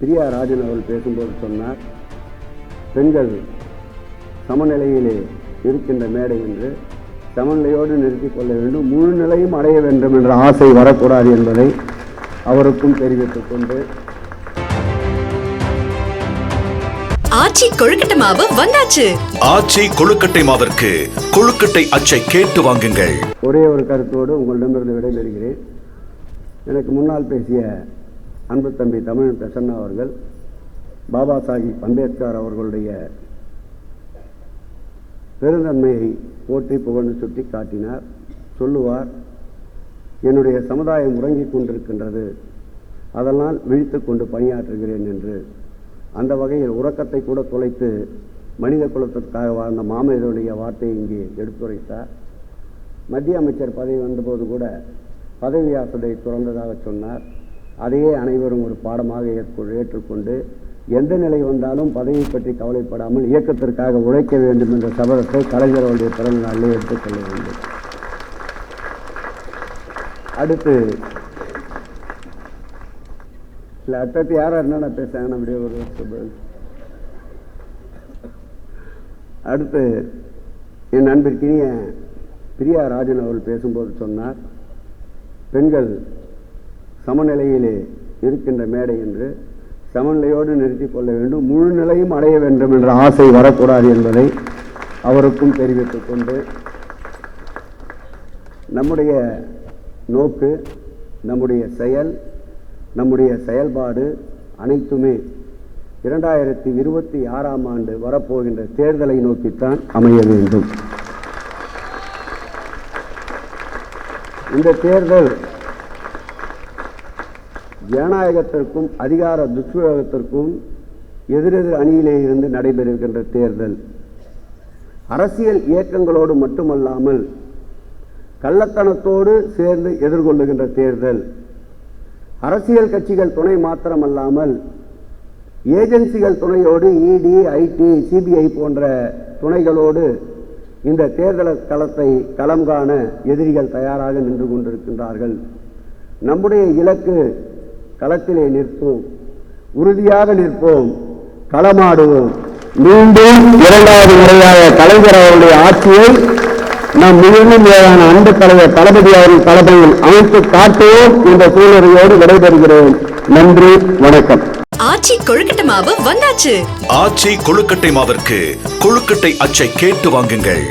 பிரியா ராஜன் அவர்கள் பேசும்போது சொன்னார் பெண்கள் சமநிலையிலே இருக்கின்ற மேடை என்று சமநிலையோடு நிறுத்திக் கொள்ள வேண்டும் முழு நிலையும் அடைய வேண்டும் என்ற ஆசை வரக்கூடாது என்பதை அவருக்கும் தெரிவித்துக் கொண்டு. ஆச்சி கொழுக்கட்டை மாவு வந்தாச்சு. ஆச்சி கொழுக்கட்டை மாவிற்கு கொழுக்கட்டை அச்சை கேட்டு வாங்குங்கள். ஒரே ஒரு கருத்தோடு உங்களிடமிருந்து விடைபெறுகிறேன். எனக்கு முன்னால் பேசிய அன்பு தம்பி தமிழன் பிரசன்னா அவர்கள் பாபா சாஹிப் அம்பேத்கர் அவர்களுடைய பெருந்தன்மையை போற்றி புகழ்ந்து சுட்டி காட்டினார். சொல்லுவார் என்னுடைய சமுதாயம் உறங்கிக் கொண்டிருக்கின்றது. அதனால் விழித்து கொண்டு பணியாற்றுகிறேன் என்று. அந்த வகையில் உறக்கத்தை கூட தொலைத்து மனித குலத்திற்காக வாழ்ந்த மாமனிதனுடைய வார்த்தையை இங்கே எடுத்துரைத்தார். மத்திய அமைச்சர் பதவி வந்தபோது கூட பதவி ஆசதை துறந்ததாக சொன்னார். அதையே அனைவரும் ஒரு பாடமாக ஏற்றுக்கொண்டு எந்த நிலை வந்தாலும் பதவியை பற்றி கவலைப்படாமல் இயக்கத்திற்காக உழைக்க வேண்டும் என்ற சபதத்தை கலைஞர் அவருடைய பிறந்த நாளிலே எடுத்துக்கொள்ள வேண்டும். அடுத்து இல்லை அடுத்தது யாரா என்னென்ன பேசுகிறாங்க நம்முடைய ஒரு அடுத்து என் நண்பிற்கினிய பிரியா ராஜன் அவர்கள் பேசும்போது சொன்னார் பெண்கள் சமநிலையிலே இருக்கின்ற மேடை என்று சமநிலையோடு நிறுத்திக் கொள்ள வேண்டும். முழு நிலையும் அடைய வேண்டும் என்ற ஆசை வரக்கூடாது என்பதை அவருக்கும் தெரிவித்துக் கொண்டு நம்முடைய நோக்கு நம்முடைய செயல் நம்முடைய செயல்பாடு அனைத்துமே இரண்டாயிரத்தி இருபத்தி ஆறாம் ஆண்டு வரப்போகின்ற தேர்தலை நோக்கித்தான் அமைய வேண்டும். இந்த தேர்தல் ஜனநாயகத்திற்கும் அதிகார துஷ்பிரயோகத்திற்கும் எதிரெதிர் அணியிலே இருந்து நடைபெறுகின்ற தேர்தல். அரசியல் இயக்கங்களோடு மட்டுமல்லாமல் கள்ளத்தனத்தோடு சேர்ந்து எதிர்கொள்ளுகின்ற தேர்தல். அரசியல் கட்சிகள் துணை மாத்திரமல்லாமல் ஏஜென்சிகள் துணையோடு இடி ஐடி சிபிஐ போன்ற துணைகளோடு இந்த தேர்தல் களத்தை களம் காண எதிரிகள் தயாராக நின்று கொண்டிருக்கின்றார்கள். நம்முடைய இலக்கு களத்திலே நிற்போம். உறுதியாக நிற்போம். களமாடுவோம். மீண்டும் இரண்டாவது முறையாக கலைஞர் அவருடைய ஆட்சியை நாம் மிகவும் மேலான அன்பு தலைவர் தளபதி அவர்கள் தலைமையில் அமைத்து காட்டுவோம் என்ற சூழ்நிலையோடு விடைபெறுகிறோம். நன்றி வணக்கம். ஆச்சி கொழுக்கட்டை மாவு வந்தாச்சு. ஆச்சி கொழுக்கட்டை மாவிற்கு கொழுக்கட்டை அச்சை கேட்டு வாங்குங்கள்.